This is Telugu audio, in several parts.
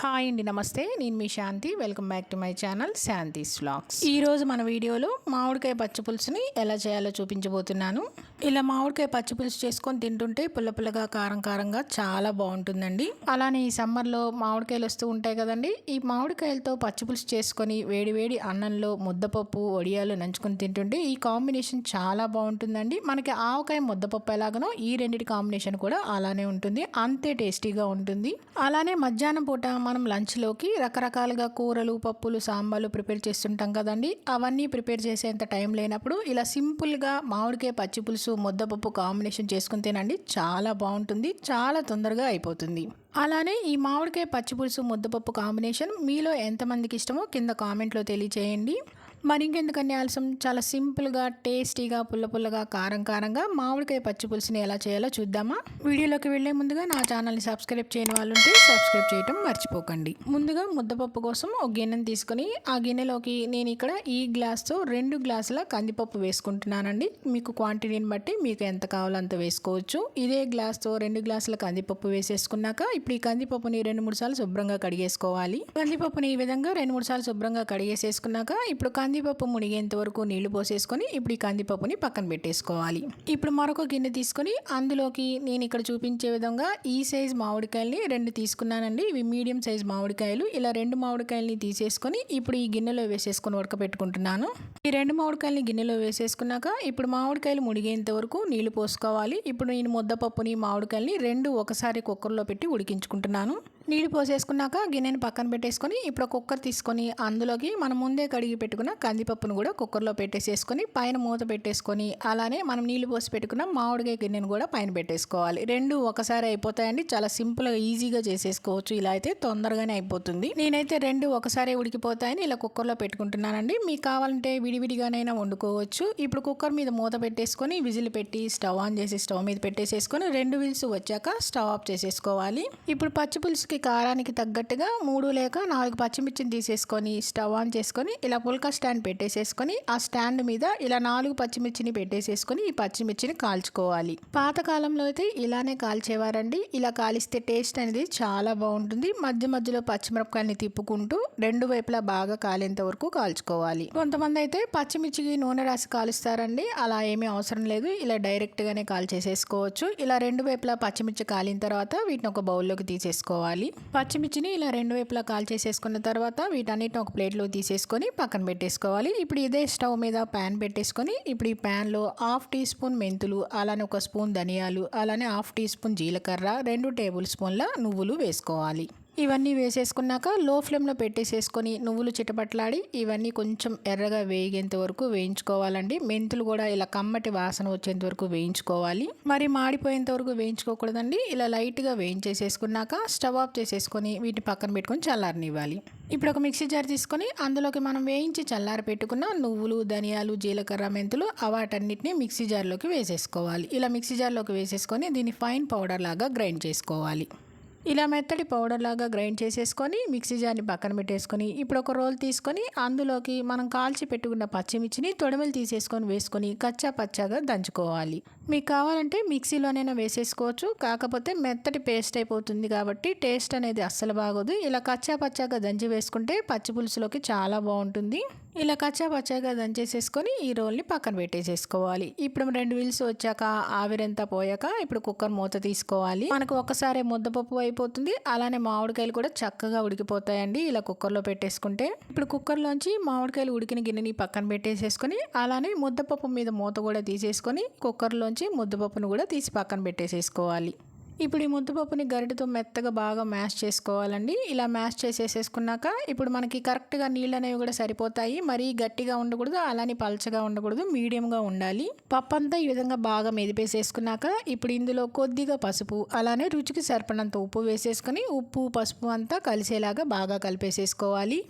హాయ్ అండి నమస్తే. నేను మీ Shanti. Welcome back to my channel Shanti's vlogs. ఈ రోజు మన వీడియోలో మామిడికాయ పచ్చి పులుసుని ఎలా చేయాలో చూపించబోతున్నాను. ఇలా మామిడికాయ పచ్చి పులుసు చేసుకొని తింటుంటే పుల్ల పుల్లగా కారం కారంగా చాలా బాగుంటుందండి. అలానే ఈ సమ్మర్లో మామిడికాయలు వస్తూ ఉంటాయి కదండి. ఈ మామిడికాయలతో పచ్చి పులుసు చేసుకొని వేడి వేడి అన్నంలో ముద్దపప్పు వడియాలు నంచుకొని తింటుంటే ఈ కాంబినేషన్ చాలా బాగుంటుందండి. మనకి ఆవకాయ ముద్దపప్పు ఎలాగనో ఈ రెండిటి కాంబినేషన్ కూడా అలానే ఉంటుంది. అంతే టేస్టీగా ఉంటుంది. అలానే మధ్యాహ్నం పూట మనం లంచ్లోకి రకరకాలుగా కూరలు పప్పులు సాంబార్లు ప్రిపేర్ చేస్తుంటాం కదండి. అవన్నీ ప్రిపేర్ చేసేంత టైం లేనప్పుడు ఇలా సింపుల్గా మామిడికాయ పచ్చి పులుసు ముద్దపప్పు కాంబినేషన్ చేసుకుని తినండి. చాలా బాగుంటుంది. చాలా తొందరగా అయిపోతుంది. అలానే ఈ మామిడికాయ పచ్చి పులుసు ముద్దపప్పు కాంబినేషన్ మీలో ఎంతమందికి ఇష్టమో కింద కామెంట్లో తెలియచేయండి. మరి ఇంకెందుకని ఆలస్యం? చాలా సింపుల్గా టేస్టీగా పుల్ల పుల్లగా కారం కారంగా మామిడికాయ పచ్చి పులుసుని ఎలా చేయాలో చూద్దామా? వీడియోలోకి వెళ్ళే ముందుగా నా ఛానల్ని సబ్స్క్రైబ్ చేయని వాళ్ళు ఉంటే సబ్స్క్రైబ్ చేయటం మర్చిపోకండి. ముందుగా ముద్దపప్పు కోసం ఒక గిన్నెను తీసుకొని ఆ గిన్నెలోకి నేను ఇక్కడ ఈ గ్లాస్తో రెండు గ్లాసుల కందిపప్పు వేసుకుంటున్నానండి. మీకు క్వాంటిటీని బట్టి మీకు ఎంత కావాలో అంత వేసుకోవచ్చు. ఇదే గ్లాస్తో రెండు గ్లాసుల కందిపప్పు వేసేసుకున్నాక ఇప్పుడు ఈ కందిపప్పుని రెండు మూడు సార్లు శుభ్రంగా కడిగేసుకోవాలి. కందిపప్పుని ఈ విధంగా రెండు మూడు సార్లు శుభ్రంగా కడిగేసేసుకున్నాక ఇప్పుడు కందిపప్పు మునిగేంత వరకు నీళ్ళు పోసేసుకొని ఇప్పుడు ఈ కందిపప్పుని పక్కన పెట్టేసుకోవాలి. ఇప్పుడు మరొక గిన్నె తీసుకొని అందులోకి నేను ఇక్కడ చూపించే విధంగా ఈ సైజ్ మామిడికాయల్ని రెండు తీసుకున్నానండి. ఇవి మీడియం సైజ్ మామిడికాయలు. ఇలా రెండు మామిడికాయల్ని తీసేసుకొని ఇప్పుడు ఈ గిన్నెలో వేసేసుకొని ఉడకబెట్టుకుంటున్నాను. ఈ రెండు మామిడికాయల్ని గిన్నెలో వేసేసుకున్నాక ఇప్పుడు మామిడికాయలు మునిగేంత వరకు నీళ్ళు పోసుకోవాలి. ఇప్పుడు నేను ముద్దపప్పుని మామిడికాయల్ని రెండు ఒకసారి కుక్కర్లో పెట్టి ఉడికించుకుంటున్నాను. నీళ్ళు పోసేసుకున్నాక గిన్నెని పక్కన పెట్టేసుకొని ఇప్పుడు కుక్కర్ తీసుకొని అందులోకి మనం ముందే కడిగి పెట్టుకున్న కందిపప్పును కూడా కుక్కర్లో పెట్టేసేసుకొని పైన మూత పెట్టేసుకొని అలానే మనం నీళ్ళు పోసి పెట్టుకున్న మామిడికాయ గిన్నెను కూడా పైన పెట్టేసుకోవాలి. రెండు ఒకసారి అయిపోతాయండి. చాలా సింపుల్గా ఈజీగా చేసేసుకోవచ్చు. ఇలా అయితే తొందరగానే అయిపోతుంది. నేనైతే రెండు ఒకసారి ఉడికిపోతాయని ఇలా కుక్కర్లో పెట్టుకుంటున్నానండి. మీకు కావాలంటే విడివిడిగానైనా వండుకోవచ్చు. ఇప్పుడు కుక్కర్ మీద మూత పెట్టేసుకొని విజిల్ పెట్టి స్టవ్ ఆన్ చేసి స్టవ్ మీద పెట్టేసేసుకొని రెండు విజిల్స్ వచ్చాక స్టవ్ ఆఫ్ చేసేసుకోవాలి. ఇప్పుడు పచ్చి పులుసుకి కారానికి తగ్గట్టుగా మూడు లేక నాలుగు పచ్చిమిర్చిని తీసేసుకొని స్టవ్ ఆన్ చేసుకొని ఇలా పుల్కా స్టాండ్ పెట్టేసేసుకొని ఆ స్టాండ్ మీద ఇలా నాలుగు పచ్చిమిర్చిని పెట్టేసేసుకొని ఈ పచ్చిమిర్చిని కాల్చుకోవాలి. పాతకాలంలో అయితే ఇలానే కాల్చేవారండి. ఇలా కాలిస్తే టేస్ట్ అనేది చాలా బాగుంటుంది. మధ్య మధ్యలో పచ్చిమిరపకాయలని తిప్పుకుంటూ రెండు వైపులా బాగా కాలేంత వరకు కాల్చుకోవాలి. కొంతమంది అయితే పచ్చిమిర్చికి నూనె రాసి కాలుస్తారండి. అలా ఏమీ అవసరం లేదు. ఇలా డైరెక్ట్గానే కాల్చేసేసుకోవచ్చు. ఇలా రెండు వైపులా పచ్చిమిర్చి కాలిన తర్వాత వీటిని ఒక బౌల్లోకి తీసేసుకోవాలి. పచ్చిమిర్చిని ఇలా రెండు వైపులా కాల్చేసేసుకున్న తర్వాత వీటన్నిటిని ఒక ప్లేట్లో తీసేసుకొని పక్కన పెట్టేసుకోవాలి. ఇప్పుడు ఇదే స్టవ్ మీద ప్యాన్ పెట్టేసుకొని ఇప్పుడు ఈ ప్యాన్లో హాఫ్ టీ స్పూన్ మెంతులు అలానే ఒక స్పూన్ ధనియాలు అలానే హాఫ్ టీ స్పూన్ జీలకర్ర రెండు టేబుల్ స్పూన్ల నువ్వులు వేసుకోవాలి. ఇవన్నీ వేసేసుకున్నాక లో ఫ్లేమ్లో పెట్టేసేసుకొని నువ్వులు చిటపట్లాడి ఇవన్నీ కొంచెం ఎర్రగా వేగేంత వరకు వేయించుకోవాలండి. మెంతులు కూడా ఇలా కమ్మటి వాసన వచ్చేంత వరకు వేయించుకోవాలి. మరి మాడిపోయేంత వరకు వేయించుకోకూడదండి. ఇలా లైట్గా వేయించేసేసుకున్నాక స్టవ్ ఆఫ్ చేసేసుకొని వీటిని పక్కన పెట్టుకొని చల్లారనివ్వాలి. ఇప్పుడు ఒక మిక్సీ జార్ తీసుకొని అందులోకి మనం వేయించి చల్లారి పెట్టుకున్న నువ్వులు ధనియాలు జీలకర్ర మెంతులు వాటన్నిటిని మిక్సీ జార్లోకి వేసేసుకోవాలి. ఇలా మిక్సీ జార్లోకి వేసేసుకొని దీన్ని ఫైన్ పౌడర్ లాగా గ్రైండ్ చేసుకోవాలి. ఇలా మెత్తడి పౌడర్ లాగా గ్రైండ్ చేసేసుకొని మిక్సీ జార్ని పక్కన పెట్టేసుకొని ఇప్పుడు ఒక రోల్ తీసుకొని అందులోకి మనం కాల్చి పెట్టుకున్న పచ్చిమిర్చిని తొడమలు తీసేసుకొని వేసుకొని కచ్చా పచ్చాగా దంచుకోవాలి. మీకు కావాలంటే మిక్సీలోనైనా వేసేసుకోవచ్చు. కాకపోతే మెత్తటి పేస్ట్ అయిపోతుంది కాబట్టి టేస్ట్ అనేది అస్సలు బాగోదు. ఇలా కచ్చా పచ్చాగా దంచి వేసుకుంటే పచ్చి పులుసులోకి చాలా బాగుంటుంది. ఇలా కచ్చా పచ్చాగా దంచేసేసుకొని ఈ రోల్ని పక్కన పెట్టేసేసుకోవాలి. ఇప్పుడు రెండు విల్స్ వచ్చాక ఆవిరంతా పోయాక ఇప్పుడు కుక్కర్ మూత తీసుకోవాలి. మనకు ఒక్కసారి ముద్దపప్పు అయిపోతుంది. అలానే మామిడికాయలు కూడా చక్కగా ఉడికిపోతాయండి ఇలా కుక్కర్లో పెట్టేసుకుంటే. ఇప్పుడు కుక్కర్లోంచి మామిడికాయలు ఉడికిన గిన్నెని పక్కన పెట్టేసేసుకొని అలానే ముద్దపప్పు మీద మూత కూడా తీసేసుకొని కుక్కర్లోంచి ముద్దపప్పును కూడా తీసి పక్కన పెట్టేసేసుకోవాలి. ఇప్పుడు ఈ ముద్దపప్పుని గరిటతో మెత్తగా బాగా మ్యాష్ చేసుకోవాలండి. ఇలా మ్యాష్ చేసేసేసుకున్నాక ఇప్పుడు మనకి కరెక్ట్గా నీళ్ళు అనేవి కూడా సరిపోతాయి. మరీ గట్టిగా ఉండకూడదు అలానే పలచగా ఉండకూడదు మీడియంగా ఉండాలి. పప్పు అంతా ఈ విధంగా బాగా మెదిపేసేసుకున్నాక ఇప్పుడు ఇందులో కొద్దిగా పసుపు అలానే రుచికి సరిపడినంత ఉప్పు వేసేసుకొని ఉప్పు పసుపు అంతా కలిసేలాగా బాగా కలిపేసేసుకోవాలి.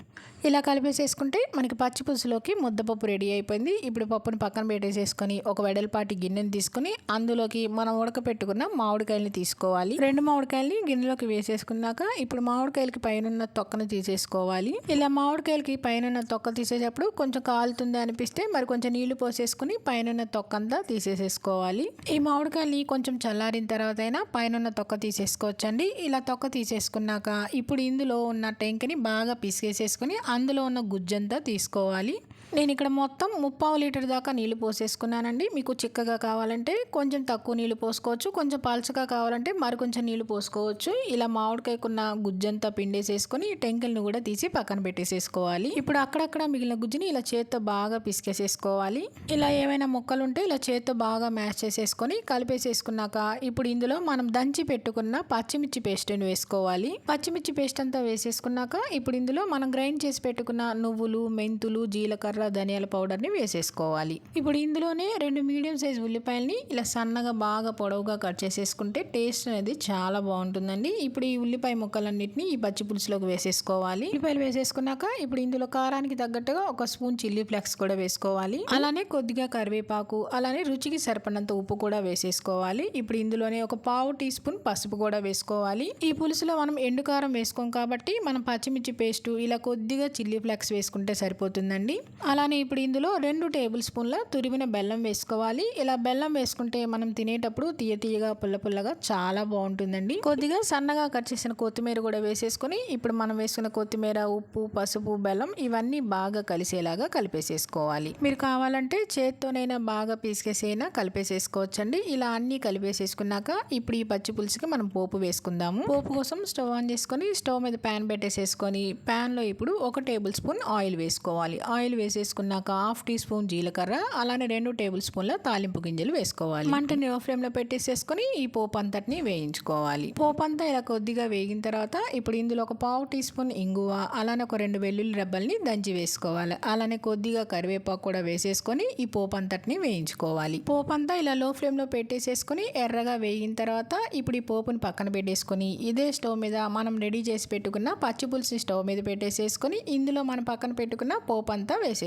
ఇలా కలిపేసేసుకుంటే మనకి పచ్చి పులుసులోకి ముద్దపప్పు రెడీ అయిపోయింది. ఇప్పుడు పప్పుని పక్కన పెట్టేసేసుకొని ఒక వెడల్పాటి గిన్నెని తీసుకొని అందులోకి మనం ఉడకపెట్టుకున్న మామిడికాయలని తీసుకుని వేసేసుకోవాలి రెండు మామిడికాయల్ని గిన్నెలోకి వేసేసుకున్నాక ఇప్పుడు మామిడికాయలకి పైన తొక్కను తీసేసుకోవాలి. ఇలా మామిడికాయలకి పైన తొక్క తీసేటప్పుడు కొంచెం కాలుతుంది అనిపిస్తే మరి కొంచెం నీళ్ళు పోసేసుకుని పైన తొక్కంతా తీసేసేసుకోవాలి. ఈ మామిడికాయలు కొంచెం చల్లారిన తర్వాత అయినా పైన తొక్క తీసేసుకోవచ్చండి. ఇలా తొక్క తీసేసుకున్నాక ఇప్పుడు ఇందులో ఉన్న టెంకని బాగా పిసికేసేసుకుని అందులో ఉన్న గుజ్జంతా తీసుకోవాలి. నేను ఇక్కడ మొత్తం ముప్పావు లీటర్ దాకా నీళ్ళు పోసేసుకున్నానండి. మీకు చిక్కగా కావాలంటే కొంచెం తక్కువ నీళ్ళు పోసుకోవచ్చు. కొంచెం పలచగా కావాలంటే మరి కొంచెం నీళ్ళు పోసుకోవచ్చు. ఇలా మామిడికాయకున్న గుజ్జంతా పిండేసేసుకొని టెంకల్ని కూడా తీసి పక్కన పెట్టేసేసుకోవాలి. ఇప్పుడు అక్కడక్కడ మిగిలిన గుజ్జుని ఇలా చేత్తో బాగా పిసికేసేసుకోవాలి. ఇలా ఏమైనా ముక్కలు ఉంటే ఇలా చేత్తో బాగా మ్యాష్ చేసేసుకొని కలిపేసేసుకున్నాక ఇప్పుడు ఇందులో మనం దంచి పెట్టుకున్న పచ్చిమిర్చి పేస్ట్ని వేసుకోవాలి. పచ్చిమిర్చి పేస్ట్ అంతా వేసేసుకున్నాక ఇప్పుడు ఇందులో మనం గ్రైండ్ చేసి పెట్టుకున్న నువ్వులు మెంతులు జీలకర్ర ధనియాల పౌడర్ని వేసేసుకోవాలి. ఇప్పుడు ఇందులోనే రెండు మీడియం సైజ్ ఉల్లిపాయలని ఇలా సన్నగా బాగా పొడవుగా కట్ చేసేసుకుంటే టేస్ట్ అనేది చాలా బాగుంటుందండి. ఇప్పుడు ఈ ఉల్లిపాయ ముక్కలన్నింటినీ ఈ పచ్చి పులుసులోకి వేసేసుకోవాలి. ఉల్లిపాయలు వేసేసుకున్నాక ఇప్పుడు ఇందులో కారానికి తగ్గట్టుగా ఒక స్పూన్ చిల్లీ ఫ్లెక్స్ కూడా వేసుకోవాలి. అలానే కొద్దిగా కరివేపాకు అలానే రుచికి సరిపడినంత ఉప్పు కూడా వేసేసుకోవాలి. ఇప్పుడు ఇందులోనే ఒక పావు టీ స్పూన్ పసుపు కూడా వేసుకోవాలి. ఈ పులుసులో మనం ఎండు కారం వేసుకోం కాబట్టి మనం పచ్చిమిర్చి పేస్ట్ ఇలా కొద్దిగా చిల్లీ ఫ్లెక్స్ వేసుకుంటే సరిపోతుందండి. అలానే ఇప్పుడు ఇందులో రెండు టేబుల్ స్పూన్ల తురిమిన బెల్లం వేసుకోవాలి. ఇలా బెల్లం వేసుకుంటే మనం తినేటప్పుడు తీయ తీయగా పుల్ల పుల్లగా చాలా బాగుంటుందండి. కొద్దిగా సన్నగా కట్ చేసిన కొత్తిమీర కూడా వేసేసుకొని ఇప్పుడు మనం వేసుకున్న కొత్తిమీర ఉప్పు పసుపు బెల్లం ఇవన్నీ బాగా కలిసేలాగా కలిపేసేసుకోవాలి. మీరు కావాలంటే చేత్తోనైనా బాగా పీసుకేసైనా కలిపేసేసుకోవచ్చండి. ఇలా అన్నీ కలిపేసేసుకున్నాక ఇప్పుడు ఈ పచ్చి పులుసుకి మనం పోపు వేసుకుందాము. పోపు కోసం స్టవ్ ఆన్ చేసుకొని స్టవ్ మీద ప్యాన్ పెట్టేసేసుకొని ప్యాన్లో ఇప్పుడు ఒక టేబుల్ స్పూన్ ఆయిల్ వేసుకోవాలి. ఆయిల్ వేసేసుకున్నాక హాఫ్ టీ స్పూన్ జీలకర్ర అలానే రెండు టేబుల్ స్పూన్ల తాలింపు గింజలు వేసుకోవాలి. మంటని లో ఫ్లేమ్లో పెట్టేసేసుకొని ఈ పోపు అంతటిని వేయించుకోవాలి. పోపు అంతా ఇలా కొద్దిగా వేగిన తర్వాత ఇప్పుడు ఇందులో ఒక పావు టీ స్పూన్ ఇంగువ అలానే ఒక రెండు వెల్లుల్లి రెబ్బల్ని దంచి వేసుకోవాలి. అలానే కొద్దిగా కరివేపాకు కూడా వేసేసుకొని ఈ పోపు అంతటిని వేయించుకోవాలి. పోపు అంతా ఇలా లో ఫ్లేమ్లో పెట్టేసేసుకొని ఎర్రగా వేగిన తర్వాత ఇప్పుడు ఈ పోపుని పక్కన పెట్టేసుకొని ఇదే స్టవ్ మీద మనం రెడీ చేసి పెట్టుకున్న పచ్చిపులుసు స్టవ్ మీద పెట్టేసేసుకొని ఇందులో మనం పక్కన పెట్టుకున్న పోపు అంతా వేసేసుకోవాలి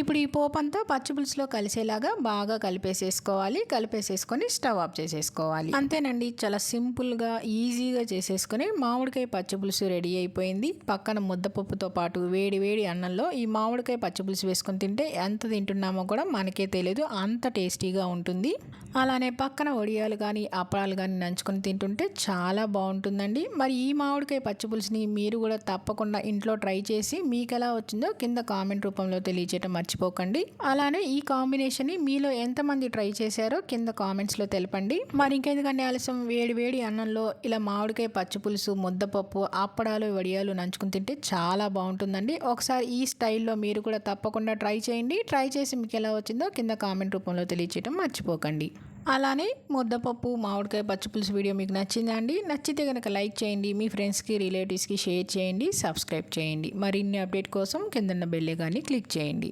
ఇప్పుడు ఈ పోపు అంతా పచ్చి పులుసులో కలిసేలాగా బాగా కలిపేసేసుకోవాలి. కలిపేసేసుకొని స్టవ్ ఆఫ్ చేసేసుకోవాలి. అంతేనండి చాలా సింపుల్గా ఈజీగా చేసేసుకొని మామిడికాయ పచ్చి పులుసు రెడీ అయిపోయింది. పక్కన ముద్దపప్పుతో పాటు వేడి వేడి అన్నంలో ఈ మామిడికాయ పచ్చిపులుసు వేసుకొని తింటే ఎంత తింటున్నామో కూడా మనకే తెలియదు అంత టేస్టీగా ఉంటుంది. అలానే పక్కన వడియాలు కానీ అప్పడాలు కానీ నంచుకొని తింటుంటే చాలా బాగుంటుందండి. మరి ఈ మామిడికాయ పచ్చి పులుసుని మీరు కూడా తప్పకుండా ఇంట్లో ట్రై చేసి మీకు ఎలా వచ్చిందో కింద కామెంట్ రూపంలో తెలియచేయటం మర్చిపోకండి. అలానే ఈ కాంబినేషన్ని మీలో ఎంతమంది ట్రై చేశారో కింద కామెంట్స్లో తెలపండి. మరి ఇంకెందుకంటే ఆలస్యం? వేడి వేడి అన్నంలో ఇలా మామిడికాయ పచ్చి పులుసు ముద్దపప్పు అప్పడాలు వడియాలు నంచుకుని తింటే చాలా బాగుంటుందండి. ఒకసారి ఈ స్టైల్లో మీరు కూడా తప్పకుండా ట్రై చేయండి. ట్రై చేసి మీకు ఎలా వచ్చిందో కింద కామెంట్ రూపంలో తెలియచేయటం మర్చిపోకండి. అలానే ముద్దపప్పు మామిడికాయ పచ్చిపులుసు వీడియో మీకు నచ్చిందండి. నచ్చితే కనుక లైక్ చేయండి మీ ఫ్రెండ్స్కి రిలేటివ్స్కి షేర్ చేయండి సబ్స్క్రైబ్ చేయండి. మరిన్ని అప్డేట్ కోసం కిందన్న బెల్లే కానీ క్లిక్ చేయండి.